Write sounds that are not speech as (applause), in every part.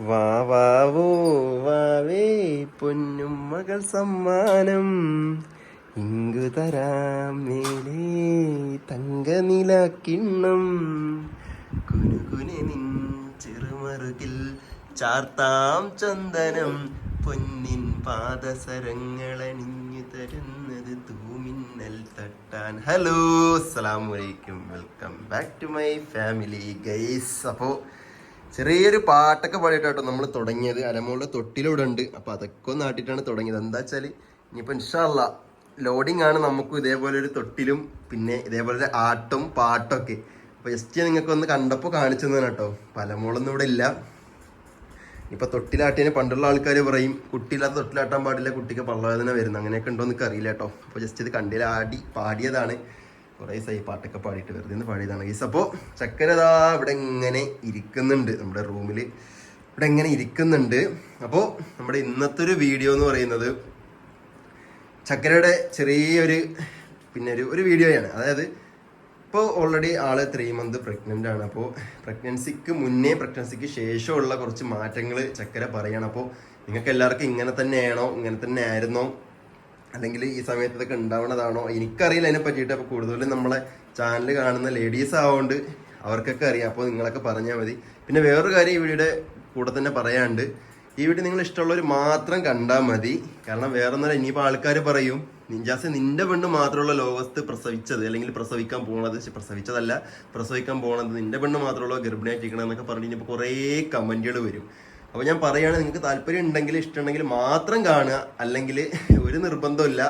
വാ വാവോ പൊന്നും മകൾ സമ്മാനം. ഇങ്കു തരാം മേലേ തങ്കനില കിണ്ണം കുനുകുനെ നിൻ ചെറുമറുകിൽ ചാർത്താം ചന്ദനം. പൊന്നിൻ പാദസരങ്ങളണിഞ്ഞു തരുന്നത് തൂമിന്നൽ തട്ടാൻ. ഹലോ അസ്സലാമു അലൈക്കും. Welcome back to my family guys. അപ്പോൾ ചെറിയൊരു പാട്ടൊക്കെ പാടിയിട്ടോ നമ്മൾ തുടങ്ങിയത്. അരമോളുടെ തൊട്ടിലൂടെ ഉണ്ട്. അപ്പോൾ അതൊക്കെ ഒന്ന് ആട്ടിട്ടാണ് തുടങ്ങിയത്. എന്താ വെച്ചാൽ ഇനിയിപ്പോൾ ഇൻഷാല്ല ലോഡിംഗ് ആണ് നമുക്കും ഇതേപോലെ ഒരു തൊട്ടിലും പിന്നെ ഇതേപോലെ ഒരു ആട്ടും പാട്ടൊക്കെ. അപ്പോൾ ജസ്റ്റ് നിങ്ങൾക്ക് ഒന്ന് കണ്ടപ്പോൾ കാണിച്ചു തന്നെ കേട്ടോ. പലമോളൊന്നും ഇവിടെ ഇല്ല. ഇപ്പൊ തൊട്ടിലാട്ടിനെ പണ്ടുള്ള ആൾക്കാർ പറയും കുട്ടിയില്ലാത്ത തൊട്ടിലാട്ടാൻ പാടില്ല കുട്ടിക്ക് പള്ളവേദന വരുന്നു. അങ്ങനെയൊക്കെ ഉണ്ടോ എന്നൊക്കെ അറിയില്ല കേട്ടോ. അപ്പോൾ ജസ്റ്റ് ഇത് കണ്ടിലാടി പാടിയതാണ്. കുറേ ദിവസമായി പാട്ടൊക്കെ പാടിയിട്ട് വെറുതെ ഒന്ന് പാടിയതാണ് ഗൈസ് അപ്പോൾ ചക്കരതാ ഇവിടെ ഇങ്ങനെ ഇരിക്കുന്നുണ്ട്. നമ്മുടെ റൂമിൽ ഇവിടെ ഇങ്ങനെ ഇരിക്കുന്നുണ്ട്. അപ്പോൾ നമ്മുടെ ഇന്നത്തെ ഒരു വീഡിയോ എന്ന് പറയുന്നത് ചക്കരയുടെ ചെറിയൊരു പിന്നെ ഒരു ഒരു വീഡിയോയാണ് അതായത് ഇപ്പോൾ ഓൾറെഡി ആൾ ത്രീ മന്ത് പ്രഗ്നന്റ് ആണ്. അപ്പോൾ പ്രഗ്നൻസിക്ക് മുന്നേ പ്രഗ്നൻസിക്ക് ശേഷമുള്ള കുറച്ച് മാറ്റങ്ങൾ ചക്കര പറയണം. അപ്പോൾ നിങ്ങൾക്ക് എല്ലാവർക്കും ഇങ്ങനെ തന്നെയാണോ? ഇങ്ങനെ തന്നെ ആയിരുന്നോ അല്ലെങ്കിൽ ഈ സമയത്ത് ഇതൊക്കെ ഉണ്ടാവണതാണോ? എനിക്കറിയില്ല അതിനെ പറ്റിയിട്ട്. അപ്പോൾ കൂടുതലും നമ്മളെ ചാനൽ കാണുന്ന ലേഡീസ് ആവുകൊണ്ട് അവർക്കൊക്കെ അറിയാം. അപ്പോൾ നിങ്ങളൊക്കെ പറഞ്ഞാൽ മതി. പിന്നെ വേറൊരു കാര്യം ഈ വീഡിയോയുടെ കൂടെ തന്നെ പറയാണ്ട് ഈ വീഡിയോ നിങ്ങൾ ഇഷ്ടമുള്ളവർ മാത്രം കണ്ടാൽ മതി. കാരണം വേറെ ഒന്നും ഇനിയിപ്പോൾ ആൾക്കാർ പറയും നിഞ്ചാസ് നിന്റെ പെണ്ണ് മാത്രമുള്ള ലോകത്ത് പ്രസവിച്ചത്. അല്ലെങ്കിൽ പ്രസവിക്കാൻ പോണത്. പ്രസവിച്ചതല്ല. പ്രസവിക്കാൻ പോണത് നിന്റെ പെണ്ണ് മാത്രമുള്ള ഗർഭിണിയായിട്ടിരിക്കണം എന്നൊക്കെ പറഞ്ഞ് ഇനിയിപ്പോൾ കുറേ കമന്റുകൾ വരും. അപ്പോൾ ഞാൻ പറയുകയാണ് നിങ്ങൾക്ക് താല്പര്യം ഉണ്ടെങ്കിൽ ഇഷ്ടമുണ്ടെങ്കിൽ മാത്രം കാണുക. അല്ലെങ്കിൽ ഒരു നിർബന്ധമില്ല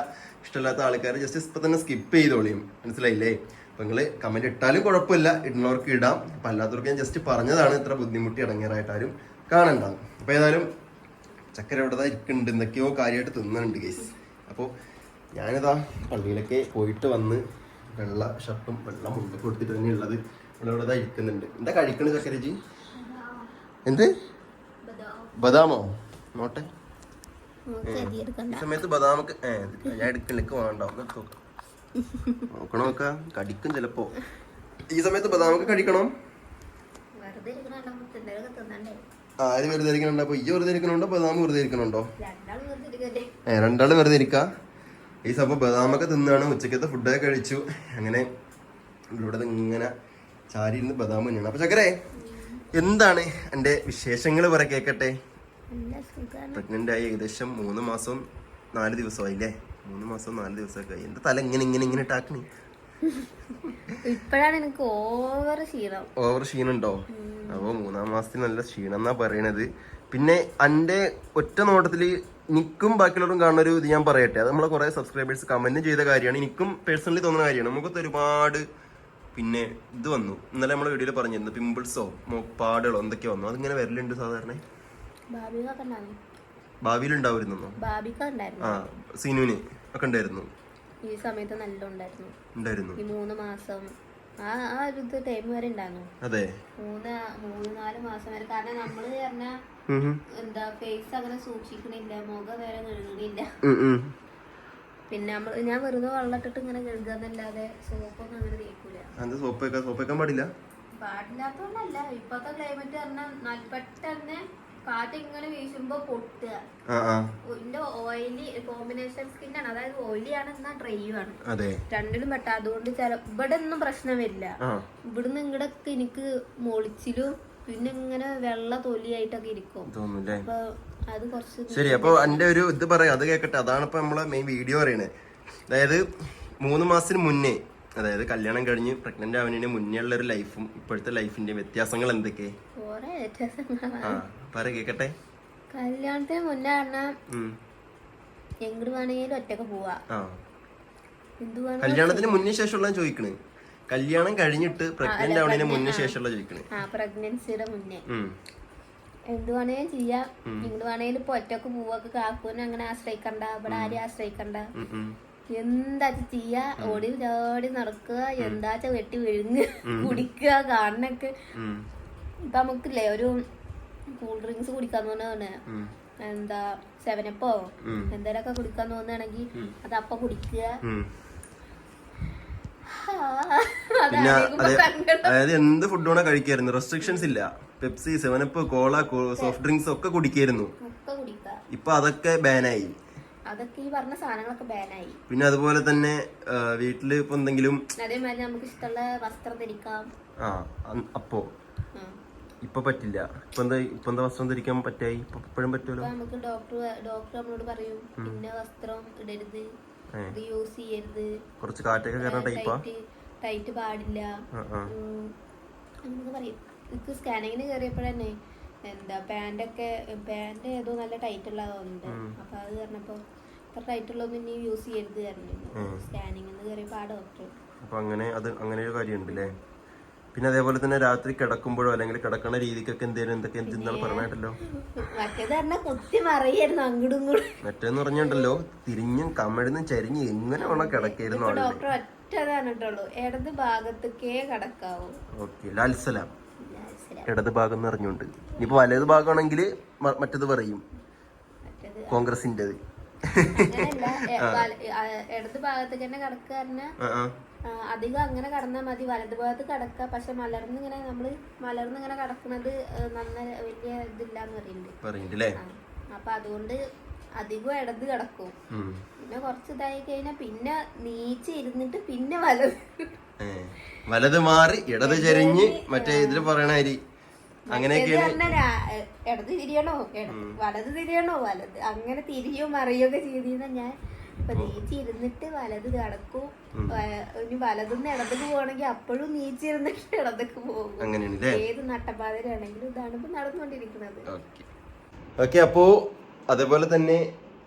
ഇഷ്ടമില്ലാത്ത ആൾക്കാർ ജസ്റ്റ് ഇപ്പം തന്നെ സ്കിപ്പ് ചെയ്തോളിയും മനസ്സിലായില്ലേ? അപ്പം നിങ്ങൾ കമന്റ് ഇട്ടാലും കുഴപ്പമില്ല. ഇടുന്നവർക്ക് ഇടാം. അപ്പം അല്ലാത്തവർക്ക് ഞാൻ ജസ്റ്റ് പറഞ്ഞതാണ് ഇത്ര ബുദ്ധിമുട്ടി ഇടങ്ങേറായിട്ടാരും കാണണ്ടാവും അപ്പോൾ ഏതായാലും ചക്കര ഇവിടെ ഇരിക്കുന്നുണ്ട്? എന്തൊക്കെയോ കാര്യമായിട്ട് തിന്നുന്നുണ്ട് ഗൈസ് അപ്പോൾ ഞാനിതാ പള്ളിയിലൊക്കെ പോയിട്ട് വന്ന് വെള്ള ഷർട്ടും വെള്ള മുണ്ടൊക്കെ കൊടുത്തിട്ട് തന്നെ ഉള്ളത്. ഇവിടെ ഇവിടെ ഇരിക്കുന്നുണ്ട്? എന്താ കഴിക്കണത് ചക്കരജി എന്ത്? ബദാമോ? നോട്ടെ. ഈ സമയത്ത് ബദാമൊക്കെ ഏ ഞാൻ എടുക്കണിലേക്ക് വേണ്ടോ. നോക്കണം നോക്ക. കടിക്കും ചിലപ്പോ. ഈ സമയത്ത് ബദാമൊക്കെ കടിക്കണം ആര് വെറുതെ ഇരിക്കണുണ്ടോ? അപ്പൊ ഈ വെറുതെ ഇരിക്കണുണ്ടോ? ബദാം വെറുതെ ഇരിക്കണുണ്ടോ? രണ്ടാളും വെറുതെ ഇരിക്കല്ലേ? ഏ രണ്ടാൾ വെറുതെ ഇരിക്ക? ഈ സംഭവം ബദാമൊക്കെ തിന്നാണ്. ഉച്ചക്കത്തെ ഫുഡൊക്കെ കഴിച്ചു. അങ്ങനെ ഇവിടെ ഇങ്ങനെ ചാരി ഇരുന്ന് ബദാം തന്നെയാണ്. അപ്പൊ ചക്കരേ എന്താണ് എന്റെ വിശേഷങ്ങൾ പറ കേക്കട്ടെ? പ്രഗ്നന്റ് ആയി ഏകദേശം മൂന്ന് മാസം നാല് ദിവസമായില്ലേ? മൂന്ന് മാസം നാല് ദിവസമൊക്കെ ആയി. എന്റെ തല ഇങ്ങനെ ഇങ്ങനെ ഇങ്ങനെ ഇട്ടാക്കണി ഇപ്പഴാണ് എനിക്ക് ഓവർ ക്ഷീണം. ഓവർ ക്ഷീണുണ്ടോ അപ്പോൾ മൂന്നാം മാസത്തിൽ നല്ല ക്ഷീണം എന്നാ പറയണത്. പിന്നെ എന്റെ ഒറ്റ നോട്ടത്തിൽ നിക്കും ബാക്കിയുള്ളവരും കാണുന്ന ഒരു ഇത് ഞാൻ പറയട്ടെ. അത് നമ്മളെ കുറെ സബ്സ്ക്രൈബേഴ്സ് കമന്റ് ചെയ്ത കാര്യമാണ്. എനിക്കും പേഴ്സണലി തോന്നുന്ന കാര്യമാണ്. നമുക്ക് ഒരുപാട് പിന്നെ ഇത് വന്നു. ഇന്നലെ നമ്മൾ വീഡിയോയിൽ പറഞ്ഞിരുന്നു പിമ്പിൾസോ പാടുകളോ എന്തൊക്കെയോ വന്നു. അതിങ്ങനെ വരലുണ്ട് സാധാരണ. ഭാവിയിൽ ഉണ്ടാവുന്നോ ആ സിനുവിന് ഒക്കെ ഉണ്ടായിരുന്നു. ഈ സമയത്ത് നല്ല ഉണ്ടായിരുന്നു. ഉണ്ടായിരുന്നു. ഈ മൂന്ന് മാസം ആ ആ ഒരു ടൈം വരെ ഉണ്ടായിരുന്നു. അതെ. മൂന്ന് മൂന്ന് നാല് മാസം വരെ. കാരണം നമ്മൾ പറഞ്ഞ. എന്താ ഫേസ് അങ്ങനെ സൂക്ഷിക്കണില്ല മുഖം വരെ കഴുകണില്ല. പിന്നെ നമ്മൾ ഞാൻ വെറുതെ വെള്ളത്തിട്ട് ഇങ്ങനെ കഴുകാന്നല്ലാതെ സോപ്പൊന്നും അങ്ങനെ തേക്കൂല. അത് സോപ്പ് വെക്കാൻ സോപ്പ് വെക്കാൻ പാടില്ല? പാടില്ലാത്തോണ്ടല്ല ഇപ്പത്തെ ക്ലൈമറ്റ് പറഞ്ഞാൽ പെട്ടെന്ന് കാറ്റ് ഇങ്ങനെ വീശുമ്പോ പൊട്ടുക. ഇതിന്റെ ഓയിലി കോമ്പിനേഷൻ സ്കിന്നാണ് അതായത് ഓയിലി ആണ് എന്നാ ഡ്രൈയും ആണ്. രണ്ടിലും പെട്ട. അതുകൊണ്ട് ചില ഇവിടെ ഒന്നും പ്രശ്നം വരില്ല. ഇവിടുന്ന് ഇങ്ങടൊക്കെ എനിക്ക് മൊളിച്ചിലും പിന്നെ ഇങ്ങനെ വെള്ള തൊലിയായിട്ടൊക്കെ ഇരിക്കും. അപ്പൊ ശരി അപ്പൊ എന്റെ ഒരു ഇത് പറയാം അത് കേക്കട്ടെ. അതാണ് ഇപ്പൊ നമ്മളെ മെയിൻ വീഡിയോ പറയണേ. അതായത് മൂന്ന് മാസത്തിന് മുന്നേ അതായത് കല്യാണം കഴിഞ്ഞ് പ്രഗ്നന്റ് ആവുന്നതിന് മുന്നേ ഉള്ള ഒരു ലൈഫും ഇപ്പോഴത്തെ ലൈഫിന്റെ വ്യത്യാസങ്ങൾ എന്തൊക്കെ? ആ പറ കേക്കട്ടെ. കല്യാണത്തിന് മുന്നേ പറഞ്ഞാൽ. എങ്ങോട്ട് വേണമെങ്കിലും ഒറ്റയ്ക്ക് പോവാ. കല്യാണത്തിന് മുന്നേ ശേഷമുള്ള ചോദിക്കണേ. കല്യാണം കഴിഞ്ഞിട്ട് പ്രഗ്നന്റ് ആവുന്നതിന് മുന്നേ ശേഷമുള്ള ചോദിക്കണേ. പ്രഗ്നൻസിയുടെ മുന്നേ. എന്ത് വേണേലും ചെയ്യാം. ഇങ്ങോട്ട് വേണേലും ഇപ്പൊ ഒറ്റയ്ക്ക് പൂവൊക്കെ കാക്കൂനെ അങ്ങനെ ആശ്രയിക്കണ്ട. ഇവിടെ ആരെയും ആശ്രയിക്കണ്ട. എന്താ. ചെയ്യാ? ഓടി ഓടി നടക്കുക എന്താച്ച വെട്ടി വിഴുങ്ങ് കുടിക്കുക കാണണൊക്കെ. ഇപ്പൊ നമുക്കില്ലേ ഒരു കൂൾ ഡ്രിങ്ക്സ് കുടിക്കാൻ തോന്നുന്ന എന്താ സെവനപ്പോ. എന്തേലൊക്കെ കുടിക്കാൻ തോന്നുകയാണെങ്കിൽ അത് അപ്പൊ കുടിക്കുക. പിന്നെ. അതായത് എന്ത് ഫുഡ് വേണോ കഴിക്കായിരുന്നു. റെസ്ട്രിക്ഷൻസ് ഇല്ല. Pepsi seven up cola soft drinks ഒക്കെ കുടിക്കായിരുന്നു. ഇപ്പൊ അതൊക്കെ ബാനായി. അതൊക്കെ ഈ പറഞ്ഞ സാധനങ്ങളൊക്കെ ബാനായി. പിന്നെ അതുപോലെ തന്നെ വീട്ടിൽ ഇപ്പൊ എന്തെങ്കിലും അതേമാതിരി നമുക്ക് ഇഷ്ടമുള്ള വസ്ത്രം ധരിക്കാം. ആ അപ്പോ. ഇപ്പൊ പറ്റില്ല. ഇപ്പൊ എന്താ ഇപ്പൊ എന്താ വസ്ത്രം ധരിക്കാൻ പറ്റായി? ഇപ്പഴും പറ്റുമല്ലോ നമുക്ക് ഡോക്ടർ ഡോക്ടർ നമ്മളോട് പറയും പിന്നെ വസ്ത്രം ഇടരുത്. ഇത് യൂസ് ചെയ്യരുത്. കുറച്ച് കാറ്റൊക്കെ കയറുന്ന ടൈപ്പാ ടൈറ്റ് പാടില്ല. നമുക്ക് പറയും. എനിക്ക് സ്കാനിങ്ങിന് കയറിയപ്പോഴന്നെ എന്താ പാന്റൊക്കെ പാന്റ് ഏതോ നല്ല ടൈറ്റ് ഉള്ള തോന്നുന്നുണ്ട്. അപ്പൊ അത് പറഞ്ഞപ്പോ ഇത്ര ടൈറ്റ് ഉള്ളതൊന്നും ഇനി യൂസ് ചെയ്യരുത് പറഞ്ഞു സ്കാനിങ്ങിന് കയറിയപ്പോ ആ ഡോക്ടർ അപ്പൊ അങ്ങനെ അത് അങ്ങനെ ഒരു കാര്യമുണ്ട് അല്ലേ പിന്നെ അതേപോലെ തന്നെ രാത്രി കിടക്കുമ്പോഴോ അല്ലെങ്കിൽ കിടക്കണ രീതിക്കൊക്കെ എന്തേലും എന്തൊക്കെ എന്തെന്നാണ് പറഞ്ഞിട്ടല്ലോ മറ്റേന്ന് പറഞ്ഞിട്ടുണ്ടല്ലോ തിരിഞ്ഞും കമഴ്ന്നും ചരിഞ്ഞ് എങ്ങനെ വേണം കിടക്കായിരുന്നു ഓക്കെ ലാൽസലാം. ഇടത് ഭാഗം നിറഞ്ഞുണ്ട് ഇനിയിപ്പോ വലത് ഭാഗമാണെങ്കിൽ മറ്റത് പറയും. (laughs) ആ, ഇടത് ഭാഗത്തേക്ക് തന്നെ ആ, അധികം അങ്ങനെ കടന്നാൽ മതി. വലത് ഭാഗത്ത് കിടക്കുക. പക്ഷെ മലർന്ന് ഇങ്ങനെ നമ്മൾ മലർന്ന് ഇങ്ങനെ കടക്കുന്നത് നന്ന വലിയ ഇതില്ലാന്ന് പറയുന്നുണ്ട് അപ്പൊ അതുകൊണ്ട് അധികം ഇടത് കിടക്കും. പിന്നെ കുറച്ച് ഇതായി കഴിഞ്ഞാൽ പിന്നെ നീച്ച് ഇരുന്നിട്ട് പിന്നെ വലത്. വലത് മാറി ഇടത് ചെരിഞ്ഞ് മറ്റേ ഇതിൽ പറയണ അരി. ഇത് അങ്ങനെയൊക്കെയാണ് ഇടത് തിരിയണോ? വലത് തിരിയണോ? വലത്. അങ്ങനെ തിരിയോ മറിയോ ഒക്കെ ചെയ്തിരുന്ന ഞാൻ ഇപ്പൊ നീച്ചിരുന്നിട്ട് വലത് കിടക്കും. ഇനി വലതുനിന്ന് ഇടത്തേക്ക് പോകണമെങ്കിൽ അപ്പോഴും നീച്ചിരുന്നിട്ട് ഇടത്തേക്ക് പോകും. ഏത് നട്ടപാതിരാണെങ്കിലും ഇതാണ് ഇപ്പൊ നടന്നുകൊണ്ടിരിക്കുന്നത്. ഓക്കെ അപ്പോ അതേപോലെ തന്നെ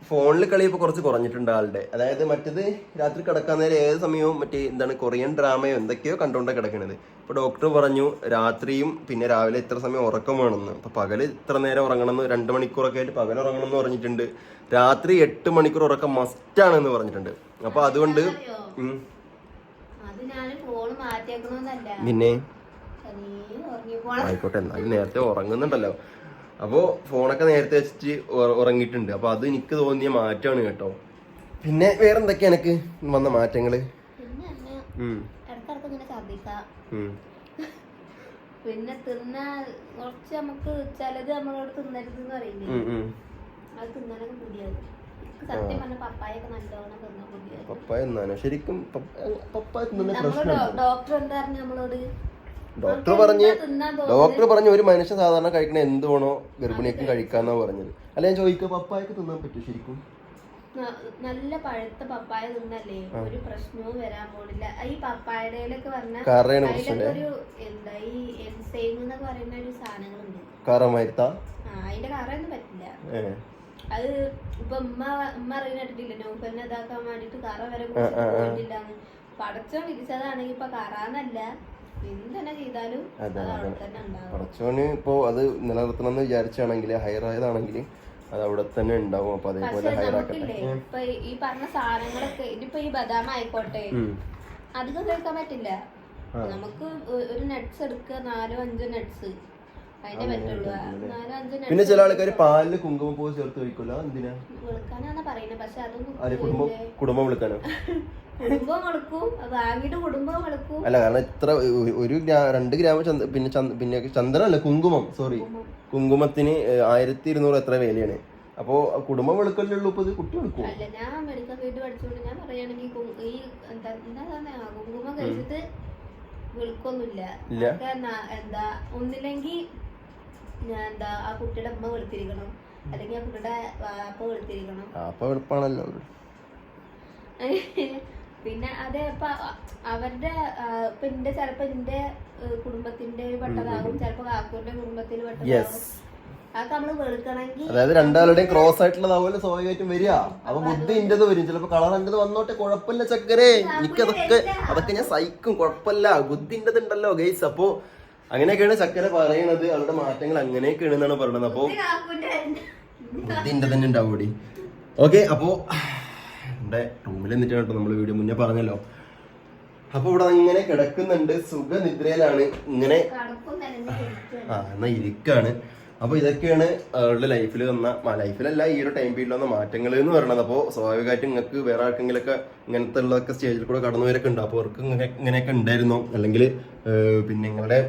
ഫോണിൽ കളി ഇപ്പോൾ കുറച്ച് കുറഞ്ഞിട്ടുണ്ട് ആളുടെ. അതായത് മറ്റത് രാത്രി കിടക്കാൻ നേരം ഏത് സമയവും മറ്റേ എന്താണ് കൊറിയൻ ഡ്രാമയോ എന്തൊക്കെയോ കണ്ടുകൊണ്ടാണ് കിടക്കണത്. ഇപ്പോൾ ഡോക്ടർ പറഞ്ഞു രാത്രിയും പിന്നെ രാവിലെ ഇത്ര സമയം ഉറക്കം വേണമെന്ന് അപ്പോൾ പകൽ ഇത്ര നേരം ഉറങ്ങണമെന്ന് രണ്ട് മണിക്കൂറൊക്കെ ആയിട്ട് പകൽ ഉറങ്ങണമെന്ന് പറഞ്ഞിട്ടുണ്ട്. രാത്രി എട്ട് മണിക്കൂർ ഉറക്കം മസ്റ്റാണെന്ന് പറഞ്ഞിട്ടുണ്ട്. അപ്പോൾ അതുകൊണ്ട് പിന്നെ? ആയിക്കോട്ടെ എന്നാലും നേരത്തെ ഉറങ്ങുന്നുണ്ടല്ലോ. അപ്പോൾ ഫോണൊക്കെ നേരത്തെ വെച്ചിട്ട് ഉറങ്ങിയിട്ടുണ്ട്. അപ്പോൾ അത് എനിക്ക് തോന്നിയ മാറ്റമാണ് കേട്ടോ. പിന്നെ വേറെ എന്തൊക്കെയാ എനിക്ക് വന്ന മാറ്റങ്ങൾ? പിന്നെ എന്നെ ഉം, ഇടക്കിടക്ക് ഇങ്ങനെ ഛർദിക്കാം ഉം. പിന്നെ തിന്നാ കുറച്ച് നമുക്ക് ചിലത് നമ്മളോട് തിന്നരുത് എന്ന് പറയില്ലേ. അത് തിന്നാനൊക്കെ പുതിയത് പപ്പായ ശരിക്കും പപ്പ- പപ്പായ ഡോക്ടർ എന്താ പറഞ്ഞ നമ്മളോട്? ഡോക്ടർ പറഞ്ഞ്? ഡോക്ടർ പറഞ്ഞു ഒരു മനുഷ്യൻ സാധാരണ കഴിക്കണ എന്ത് വേണോ ഗർഭിണിയൊക്കെ കഴിക്കാന്നാ പറഞ്ഞത്. അല്ല ഞാൻ ചോദിക്കുക പപ്പായൊക്കെ തിന്നാൻ പറ്റും ശരിക്കും? നല്ല പഴുത്ത പപ്പായ തിന്നല്ലേ? ഒരു പ്രശ്നവും വരാൻ പോണില്ല. ഈ പപ്പായടയിലൊക്കെ പറഞ്ഞ ഒരു എന്താ ഈ എൻസൈം എന്നൊക്കെ പറയുന്ന ഒരു സാധനങ്ങളുണ്ട്. അതിന്റെ കറയൊന്നും പറ്റില്ല. അത് ഇപ്പൊ ഉമ്മ ഉമ്മ അറിയുന്നിട്ടില്ല നോക്കന്നെ ഇതാക്കാൻ വേണ്ടിട്ട് കറ വരെ കുടിച്ചിട്ട് പോയിട്ടില്ലാന്ന്. പടച്ചോ വിധിച്ചതാണെങ്കിൽ ഇപ്പൊ കറാന്നല്ല. പടച്ചോന് ഇപ്പോ അത് നിലനിർത്തണം എന്ന് വിചാരിച്ചാണെങ്കിൽ ഹയർ ആയതാണെങ്കിൽ അത് അവിടെ തന്നെ ഉണ്ടാവും. അപ്പൊ അതേപോലെ ഹയർ ആക്കട്ടെ. ഈ- പറഞ്ഞ സാധനങ്ങളൊക്കെ ഇനിയിപ്പൊ ഈ ബദാം ആയിക്കോട്ടെ അധികം കേൾക്കാൻ പറ്റില്ല. നമുക്ക് ഒരു നട്ട്സ് എടുക്കുക നാലോ അഞ്ചോ നട്ട്സ് അതിനെ പറ്റുള്ളൂ. നാലോ അഞ്ചോ പിന്നെ ചില ആൾക്കാർ പാലിൽ കുങ്കുമപ്പൂ ചേർത്ത് കഴിക്കൂല എന്തിനാ വെളുക്കാനാണ് പറയുന്നത് പക്ഷെ അതൊന്നും ആര് കുടുംബം? കുടുംബം വിളിക്കാനോ? (laughs) കുടുംബം വെളുക്കും വാങ്ങിയിട്ട് കുടുംബം വെളുക്കും അല്ല കാരണം ഇത്ര ഒരു രണ്ട് ഗ്രാം ചന്ദ പിന്നെ പിന്നെ ചന്ദ്രനല്ല കുങ്കുമം സോറി കുങ്കുമത്തിന് ആയിരത്തി ഇരുന്നൂറ് എത്ര വിലയാണ്. അപ്പോ കുടുംബം വെളുക്കല്ലേ ഉള്ളൂ ഇപ്പൊ ഇത് കുട്ടി വെളുക്കും അല്ല ഞാൻ മെഡിക്കൽ ഫീൽഡ് പഠിച്ചുകൊണ്ട് ഞാൻ പറയുകയാണെങ്കിൽ ഈ എന്താ എന്താ കുങ്കുമം കഴിച്ചിട്ട് വെളുക്കൊന്നുമില്ല. എന്താ ഒന്നില്ലെങ്കിൽ ഞാൻ എന്താ ആ കുട്ടിയുടെ അമ്മ വെളുത്തിരിക്കണം. അല്ലെങ്കിൽ ആ കുട്ടിയുടെ വാപ്പ വെളുത്തിരിക്കണം. ആ, അപ്പൊ എളുപ്പമാണല്ലോ (laughs) പിന്നെ അതെ ഇപ്പൊ അവരുടെ ഇപ്പൊ എന്റെ ചിലപ്പോ എന്റെ കുടുംബത്തിന്റെ പെട്ടതാകും ചിലപ്പോ കാക്കൂന്റെ കുടുംബത്തിൽ പെട്ടതാകും അതായത് രണ്ടാളുടെയും ക്രോസ് ആയിട്ടുള്ളതാവുമല്ലോ സ്വാഭാവികമായിട്ടും വരിക. അപ്പൊ ബുദ്ധി ഇന്റത് വരും. ചിലപ്പോ കളർ എന്റത് വന്നോട്ടെ കുഴപ്പമില്ല ചക്കരെ. എനിക്കതൊക്കെ അതൊക്കെ ഞാൻ സഹിക്കും കുഴപ്പമില്ല. ബുദ്ധി ഇന്റത് ഉണ്ടല്ലോ ഗൈസ്. അപ്പോ അങ്ങനെയൊക്കെയാണ് ചക്കര പറയണത്. അവരുടെ മാറ്റങ്ങൾ അങ്ങനെയൊക്കെയാണ് എന്നാണ് പറയുന്നത്. അപ്പോ ബുദ്ധി ഇന്റത് തന്നെ ഉണ്ടാവും ഓക്കെ അപ്പോ എന്റെ റൂമിൽ നിന്നിട്ടാണ് കേട്ടോ നമ്മൾ വീഡിയോ മുന്നേ പറഞ്ഞല്ലോ. അപ്പൊ ഇവിടെ ഇങ്ങനെ കിടക്കുന്നുണ്ട്. സുഖനിദ്രയിലാണ്. ഇങ്ങനെ. ആ എന്നാ ഇരിക്കാണ്. അപ്പൊ ഇതൊക്കെയാണ് അവളുടെ ലൈഫിൽ വന്ന ലൈഫിലല്ല ഈ ഒരു ടൈം പീരീഡിൽ വന്ന മാറ്റങ്ങൾ എന്ന് പറയുന്നത് അപ്പോൾ സ്വാഭാവികമായിട്ടും നിങ്ങൾക്ക് വേറെ ആർക്കെങ്കിലൊക്കെ ഇങ്ങനത്തെ ഉള്ളതൊക്കെ സ്റ്റേജിൽ കൂടെ കടന്നുവരൊക്കെ ഉണ്ട്. അപ്പോൾ അവർക്ക് ഇങ്ങനെ ഇങ്ങനെയൊക്കെ ഉണ്ടായിരുന്നോ. അല്ലെങ്കിൽ പിന്നെ നിങ്ങളുടെ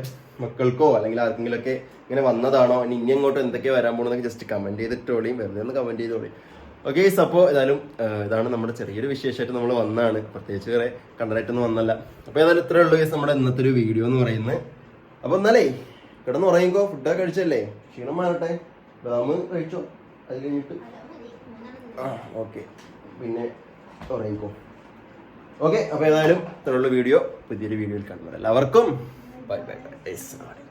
മക്കൾക്കോ അല്ലെങ്കിൽ ആർക്കെങ്കിലും ഒക്കെ ഇങ്ങനെ വന്നതാണോ? ഇനി ഇനി അങ്ങോട്ട് എന്തൊക്കെ വരാൻ പോകണമെന്നൊക്കെ ജസ്റ്റ് കമന്റ് ചെയ്തിട്ടോളിയും വെറുതെ ഒന്ന് കമന്റ് ചെയ്തോളിയും ഓക്കെ അപ്പോൾ ഏതായാലും ഇതാണ് നമ്മുടെ ചെറിയൊരു വിശേഷമായിട്ട് നമ്മൾ വന്നതാണ്. പ്രത്യേകിച്ച് വേറെ കണ്ടനായിട്ടൊന്നും വന്നല്ല. അപ്പോൾ ഏതായാലും ഇത്രേ ഉള്ളൂ guys നമ്മുടെ ഇന്നത്തെ ഒരു വീഡിയോ എന്ന് പറയുന്നത്. അപ്പോൾ എന്നാലേ കിടന്ന് പറയുമ്പോൾ ഫുഡൊക്കെ കഴിച്ചല്ലേ? ക്ഷീണം മാറട്ടെ. ബാമ് കഴിച്ചോ? അത് കഴിഞ്ഞിട്ട്. ആ ഓക്കെ പിന്നെ ഉറങ്ങിക്കോ. ഓക്കെ അപ്പോൾ ഏതായാലും ഇത്രയുള്ള വീഡിയോ പുതിയൊരു വീഡിയോയിൽ കാണുന്നത് എല്ലാവർക്കും ബൈ ബൈ ബൈ